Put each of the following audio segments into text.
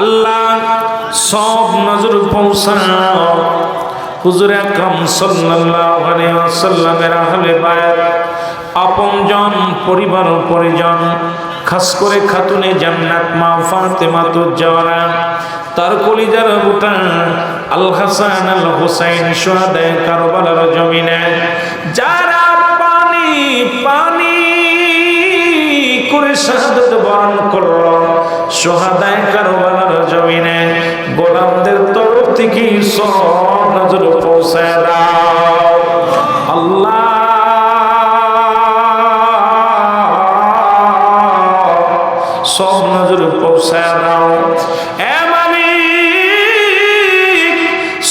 আল্লাহ সব নজর পৌঁছাও হুজুর আকরাম সাল্লাল্লাহু আলাইহি ওয়াসাল্লামের আহলে বায়াত আপনজন, পরিবার পরিজন, খাস করে খাতুনে জান্নাত মা ফাতেমা তো জাওয়ারা তার কলিজার বুটা আল হাসান আল হুসাইন সোহাদায় কারবালার জমিনে, যারা পানি পানি করে শাহাদত বরণ করল, সোহাদায় থেকে সব নজর পৌঁছায় দাও? আল্লাহ, সব নজর পৌঁছায় দাও। এ মালিক,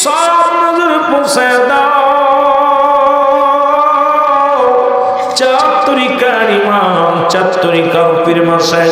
সব নজর পৌঁছায় দাও। চার তরিকার ইমাম চার পীর মাসায়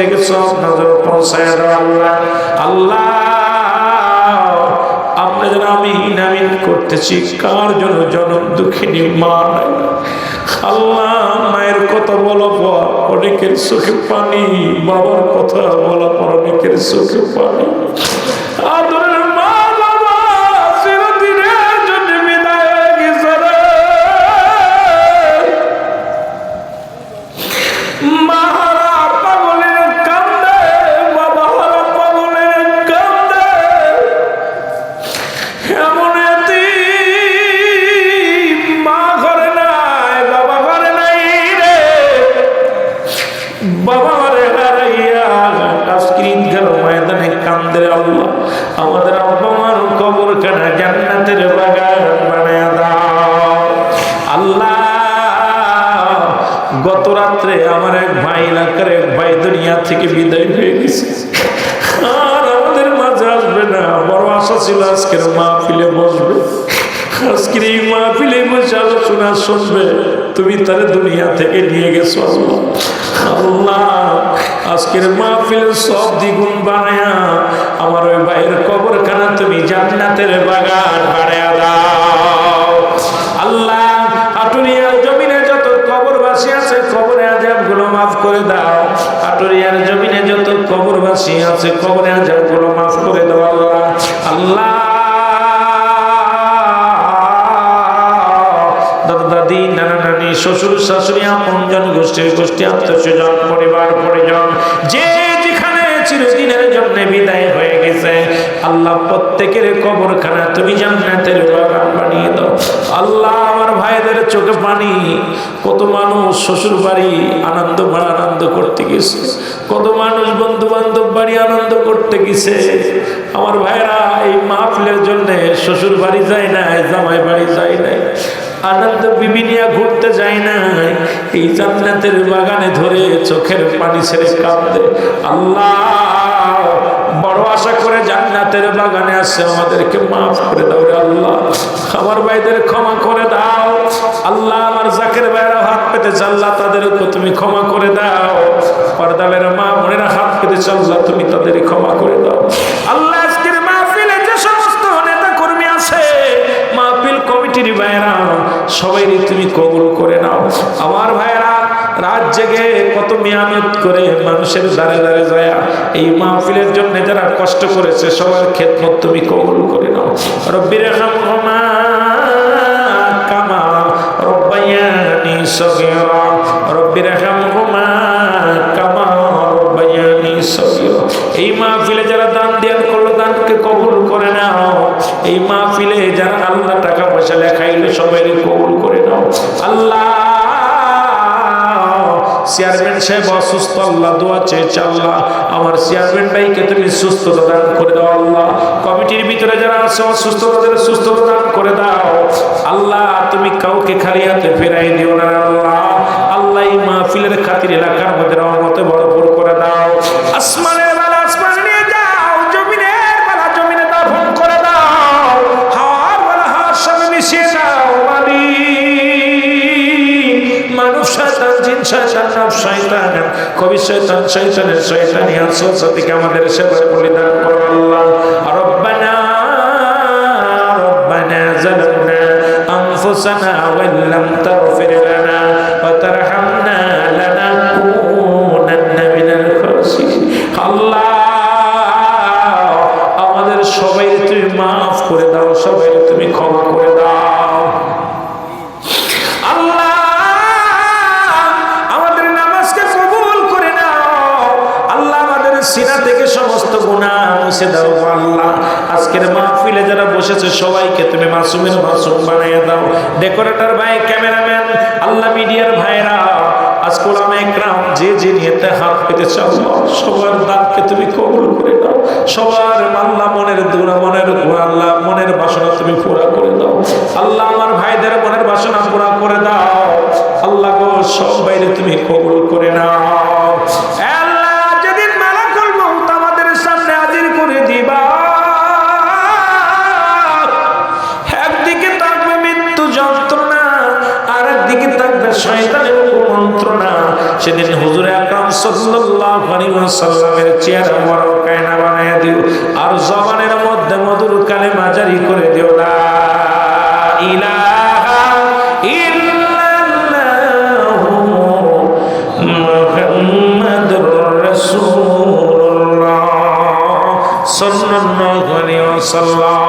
থেকে সব নজর পৌঁছায় আল্লাহ। আল্লাহ যেন আমি নামিন করতেছি। কার জন্য জনম দুঃখিনী মা। আল্লাহ, মায়ের কথা বলো পর অনেকের চোখে পানি, বাবার কথা বলো পর অনেকের চোখে পানি। আদরের ময়দানে কান্দে আল্লাহ আমাদের কবর জান্নাতের বাগান বানায় দাও। আল্লাহ, গত রাত্রে আমার এক ভাই এলাকার এক ভাই দুনিয়া থেকে বিদায় হয়ে গেছে। আর আমাদের মাঝে আসবে না, বড় আশা ছিল আজকের বসবে। আজকের এই মাহফিলে বসে আলোচনা শুনবে, তুমি তার দুনিয়া থেকে নিয়ে গেছো আল্লাহ আজকের মাহফিল সব দ্বিগুণ বানায়া আমার ওই ভাইয়ের কবরখানা তুমি জান্নাতের বাগান বানায়া দাও। আল্লাহ আটুরিয়ার জমিনে যত কবরবাসী আছে, কবরে আজাবগুলো মাফ করে দাও। আটুরিয়ার জমিনে যত কবরবাসী আছে, কবরে আজাবগুলো মাফ করে দাও আল্লাহ। আল্লাহ দাদা, নানা নানি, শ্বশুর, শাশুড়ি আপনজন গোষ্ঠীর গোষ্ঠী আত্মস্বজন পরিবার, পরিজন, যে যেখানে চিরদিনের জন্য বিদায় হয়ে গেছে, আল্লাহ প্রত্যেকের কবরখানা তুমি জান্নাতের বাগান বানিয়ে দাও। আল্লাহ আমার ভাইদের চোখে পানি, কত মানুষ শ্বশুর বাড়ি আনন্দ ভরা আনন্দ করতে গেছে, কত মানুষ বন্ধু বান্ধব বাড়ি আনন্দ করতে গেছে। আমার ভাইরা এই মাহফিলের জন্য শ্বশুর বাড়ি যায় না জামাই বাড়ি যায় নাই। আনন্দ বিবিনিয়া ঘুরতে যায় না। এই জান্নাতের বাগানে ধরে চোখের পানি ছেড়ে কাঁদে আল্লাহ, বড় আশা করে জান্নাতের বাগানে আসছে। আমাদেরকে মাফ করে দাও আল্লাহ। আমার ভাইদের ক্ষমা করে দাও। আল্লাহ, আমার জাকের ভাইরা হাত পেতেছে আল্লাহ তাদেরকে তুমি ক্ষমা করে দাও। পর্দালের মা মনেরা হাত পেতেছে আল্লাহ তুমি তাদের ক্ষমা মানুষের দাঁড়ে দাঁড়ে যায় এই মাহফিলের জন্য যারা কষ্ট করেছে, সবার খেদমত তুমি কবুল করে নাও। রব্বির এই মাহফিলে যারা দান দেন করল, দানকে কবুল করে নাও। এই মাহফিলে যারা আল্লাহ টাকা পয়সা লেখাইলো সবাই কবুল করে নাও। আল্লাহ চেয়ারম্যান সাহেব, অসুস্থ আল্লাহ, দোয়া চেয়েছে আল্লাহ। আমার চেয়ারম্যান ভাইকে তুমি সুস্থতা দান করে দাও আল্লাহ। কমিটির ভিতরে যারা আছে অসুস্থ তাদের সুস্থতা দান করে দাও। আল্লাহ, তুমি কাউকে খালি হাতে ফেরাই দিও না আল্লাহ। আল্লাহ মাহফিলের খাতির এলাকার মধ্যে আমাদের সেবার বলিদান করো আল্লাহ। রব্বানা রব্বানা জালামনা আনফুসানা ওয়া লাম তাগফির আল্লাহ, আমাদের সবাই তুমি maaf করে দাও সবাই তুমি ক্ষমা করে দাও। সমস্ত গুনাহ মুছে দাও আল্লাহ। আজকের মাহফিলে যারা বসেছে, সবাইকে তুমি মাসুমের মাসুম বানিয়ে দাও। ডেকোরেটর ভাই ক্যামেরাম্যান আল্লাহ মিডিয়ার ভাইরা আল্লাহ সব বাইরে তুমি কবুল করে নাও। সেদিন হুজুরে আকরাম সাল্লাল্লাহু আলাইহি ওয়াসাল্লামের চেহারা বড় কায়না বানায় দিও, আর জবানের মধ্যে মধুর কালেমা জারি করে দিও, লা ইলাহা ইল্লাল্লাহু মুহাম্মাদুর রাসূলুল্লাহ সাল্লাল্লাহু আলাইহি ওয়াসাল্লাম।